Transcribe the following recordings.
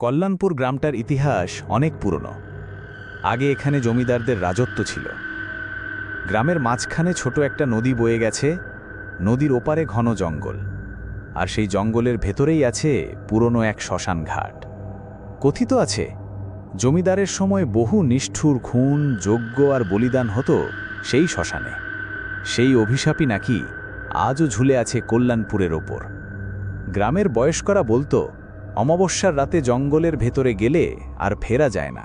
কল্যাণপুর গ্রামটার ইতিহাস অনেক পুরনো। আগে এখানে জমিদারদের রাজত্ব ছিল। গ্রামের মাঝখানে ছোট একটা নদী বয়ে গেছে, নদীর ওপারে ঘন জঙ্গল। আর সেই জঙ্গলের ভেতরেই আছে পুরনো এক শ্মশান ঘাট। কথিত আছে, জমিদারের সময় বহু নিষ্ঠুর খুন, যজ্ঞ আর বলিদান হতো সেই শ্মশানে। সেই অভিশাপই নাকি আজও ঝুলে আছে কল্যাণপুরের ওপর। গ্রামের বয়স্করা বলতো অমাবস্যার রাতে জঙ্গলের ভেতরে গেলে আর ফেরা যায় না।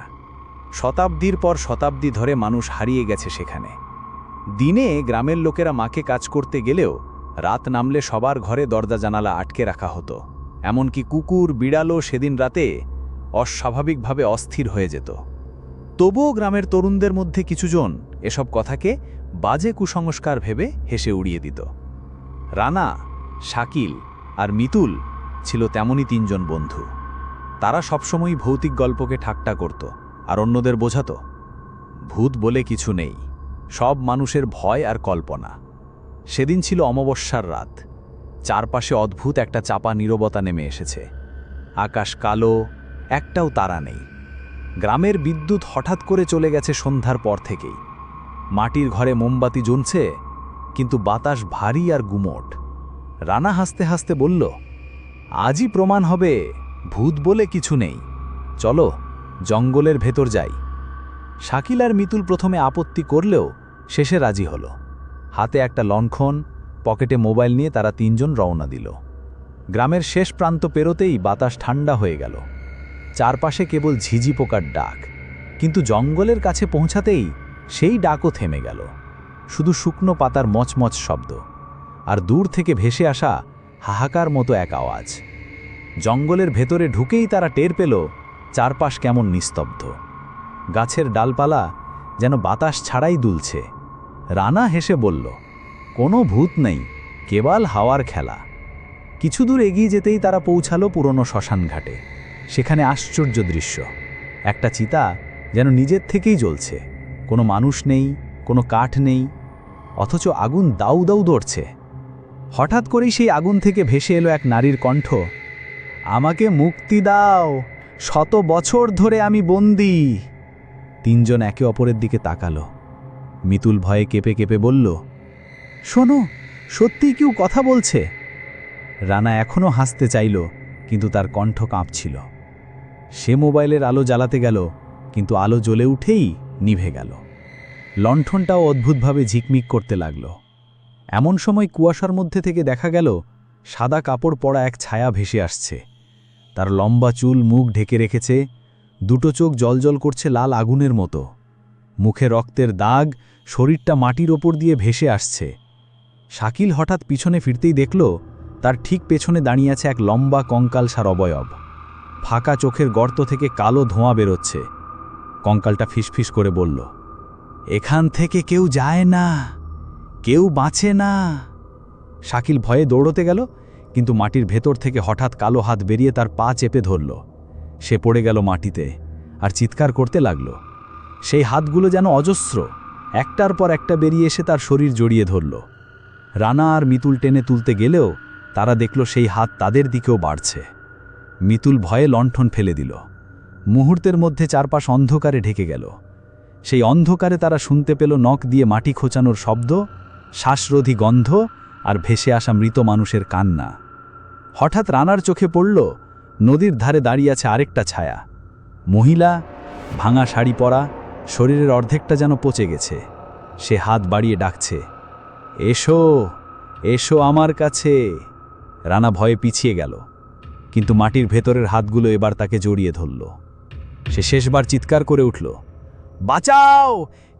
শতাব্দীর পর শতাব্দী ধরে মানুষ হারিয়ে গেছে সেখানে। দিনে গ্রামের লোকেরা মাকে কাজ করতে গেলেও রাত নামলে সবার ঘরে দরজা জানালা আটকে রাখা হতো। এমনকি কুকুর, বিড়ালও সেদিন রাতে অস্বাভাবিকভাবে অস্থির হয়ে যেত। তবুও গ্রামের তরুণদের মধ্যে কিছুজন এসব কথাকে বাজে কুসংস্কার ভেবে হেসে উড়িয়ে দিত। রানা, শাকিল আর মিতুল ছিল তেমনই তিনজন বন্ধু। তারা সবসময় ভৌতিক গল্পকে ঠাট্টা করত, আর অন্যদের বোঝাতো, ভূত বলে কিছু নেই, সব মানুষের ভয় আর কল্পনা। সেদিন ছিল অমাবস্যার রাত। চারপাশে অদ্ভুত একটা চাপা নীরবতা নেমে এসেছে। আকাশ কালো, একটাও তারা নেই। গ্রামের বিদ্যুৎ হঠাৎ করে চলে গেছে সন্ধ্যার পর থেকেই। মাটির ঘরে মোমবাতি জ্বলছে, কিন্তু বাতাস ভারী আর গুমোট। রানা হাসতে হাসতে বলল আজই প্রমাণ হবে, ভূত বলে কিছু নেই। চলো, জঙ্গলের ভেতর যাই। শাকিল আর মিতুল প্রথমে আপত্তি করলেও শেষে রাজি হলো। হাতে একটা লণ্ঠন, পকেটে মোবাইল নিয়ে তারা তিনজন রওনা দিল। গ্রামের শেষ প্রান্ত পেরোতেই বাতাস ঠান্ডা হয়ে গেল। চারপাশে কেবল ঝিঝি পোকার ডাক। কিন্তু জঙ্গলের কাছে পৌঁছাতেই সেই ডাকও থেমে গেল। শুধু শুকনো পাতার মচমচ শব্দ। আর দূর থেকে ভেসে আসা হাহাকার মতো এক আওয়াজ। জঙ্গলের ভেতরে ঢুকেই তারা টের পেল, চারপাশ কেমন নিস্তব্ধ। গাছের ডালপালা যেন বাতাস ছাড়াই দুলছে। রানা হেসে বলল, কোনো ভূত নেই, কেবল হাওয়ার খেলা। কিছু দূর এগিয়ে যেতেই তারা পৌঁছালো পুরনো শ্মশান ঘাটে সেখানে আশ্চর্য দৃশ্য। একটা চিতা যেন নিজের থেকেই জ্বলছে। কোনো মানুষ নেই, কোনো কাঠ নেই, অথচ আগুন দাউ দাউ দৌড়ছে হঠাৎ করেই সেই আগুন থেকে ভেসে এলো এক নারীর কণ্ঠ। আমাকে মুক্তি দাও। শত বছর ধরে আমি বন্দি। তিনজন একে অপরের দিকে তাকালো। মিতুল ভয়ে কেঁপে কেঁপে বলল, শোনো, সত্যিই কেউ কথা বলছে? রানা এখনও হাসতে চাইল, কিন্তু তার কণ্ঠ কাঁপছিল। সে মোবাইলের আলো জ্বালাতে গেল, কিন্তু আলো জ্বলে উঠেই নিভে গেল। লণ্ঠনটাও অদ্ভুতভাবে ঝিকমিক করতে লাগল। এমন সময় কুয়াশার মধ্যে থেকে দেখা গেল, সাদা কাপড় পরা এক ছায়া ভেসে আসছে। তার লম্বা চুল মুখ ঢেকে রেখেছে, দুটো চোখ জলজল করছে লাল আগুনের মতো। মুখে রক্তের দাগ, শরীরটা মাটির ওপর দিয়ে ভেসে আসছে। শাকিল হঠাৎ পিছনে ফিরতেই দেখল, তার ঠিক পেছনে দাঁড়িয়ে আছে এক লম্বা কঙ্কালসার অবয়ব। ফাঁকা চোখের গর্ত থেকে কালো ধোঁয়া বেরোচ্ছে। কঙ্কালটা ফিসফিস করে বলল, এখান থেকে কেউ যায় না। কেউ বাঁচে না। শাকিল ভয়ে দৌড়তে গেল, কিন্তু মাটির ভেতর থেকে হঠাৎ কালো হাত বেরিয়ে তার পা চেপে ধরল। সে পড়ে গেল মাটিতে আর চিৎকার করতে লাগল। সেই হাতগুলো যেন অজস্র, একটার পর একটা বেরিয়ে এসে তার শরীর জড়িয়ে ধরল। রানা আর মিতুল টেনে তুলতে গেলেও তারা দেখল সেই হাত তাদের দিকেও বাড়ছে। মিতুল ভয়ে লণ্ঠন ফেলে দিল। মুহূর্তের মধ্যে চারপাশ অন্ধকারে ঢেকে গেল। সেই অন্ধকারে তারা শুনতে পেল নখ দিয়ে মাটি খোঁচানোর শব্দ শ্বাসরোধী গন্ধ আর ভেসে আসা মৃত মানুষের কান্না। হঠাৎ রানার চোখে পড়ল, নদীর ধারে দাঁড়িয়ে আছে আরেকটা ছায়া। মহিলা, ভাঙা শাড়ি পরা, শরীরের অর্ধেকটা যেন পচে গেছে। সে হাত বাড়িয়ে ডাকছে, এসো এসো আমার কাছে। রানা ভয়ে পিছিয়ে গেল, কিন্তু মাটির ভেতরের হাতগুলো এবার তাকে জড়িয়ে ধরল। সে শেষবার চিৎকার করে উঠল, বাঁচাও!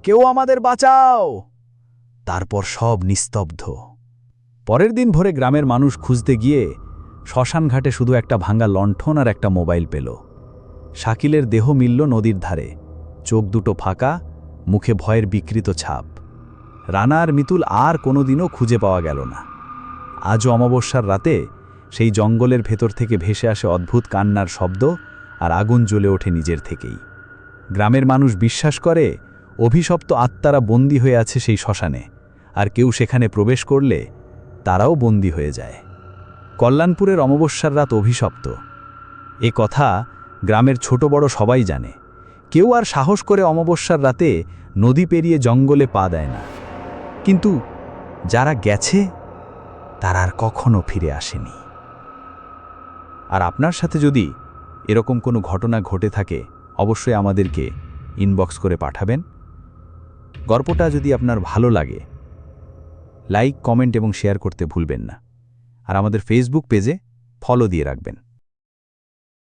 কেউ আমাদের বাঁচাও! তারপর সব নিস্তব্ধ। পরের দিন ভোরে গ্রামের মানুষ খুঁজতে গিয়ে শ্মশানঘাটে শুধু একটা ভাঙ্গা লণ্ঠন আর একটা মোবাইল পেল। শাকিলের দেহ মিলল নদীর ধারে। চোখ দুটো ফাঁকা, মুখে ভয়ের বিকৃত ছাপ। রানা আর মিতুল আর কোনোদিনও খুঁজে পাওয়া গেল না। আজও অমাবস্যার রাতে সেই জঙ্গলের ভেতর থেকে ভেসে আসে অদ্ভুত কান্নার শব্দ আর আগুন জ্বলে ওঠে নিজের থেকেই। গ্রামের মানুষ বিশ্বাস করে, অভিশপ্ত আত্মারা বন্দী হয়ে আছে সেই শ্মশানে। আর কেউ সেখানে প্রবেশ করলে তারাও বন্দী হয়ে যায়। কল্যাণপুরের অমাবস্যার রাত অভিশপ্ত। এ কথা গ্রামের ছোট বড় সবাই জানে। কেউ আর সাহস করে অমাবস্যার রাতে নদী পেরিয়ে জঙ্গলে পা দেয় না। কিন্তু যারা গেছে, তারা আর কখনো ফিরে আসেনি। আর আপনার সাথে যদি এরকম কোনো ঘটনা ঘটে থাকে, অবশ্যই আমাদেরকে ইনবক্স করে পাঠাবেন। গল্পটা যদি আপনার ভালো লাগে লাইক কমেন্ট এবং শেয়ার করতে ভুলবেন না। আর আমাদের ফেসবুক পেজে ফলো দিয়ে রাখবেন।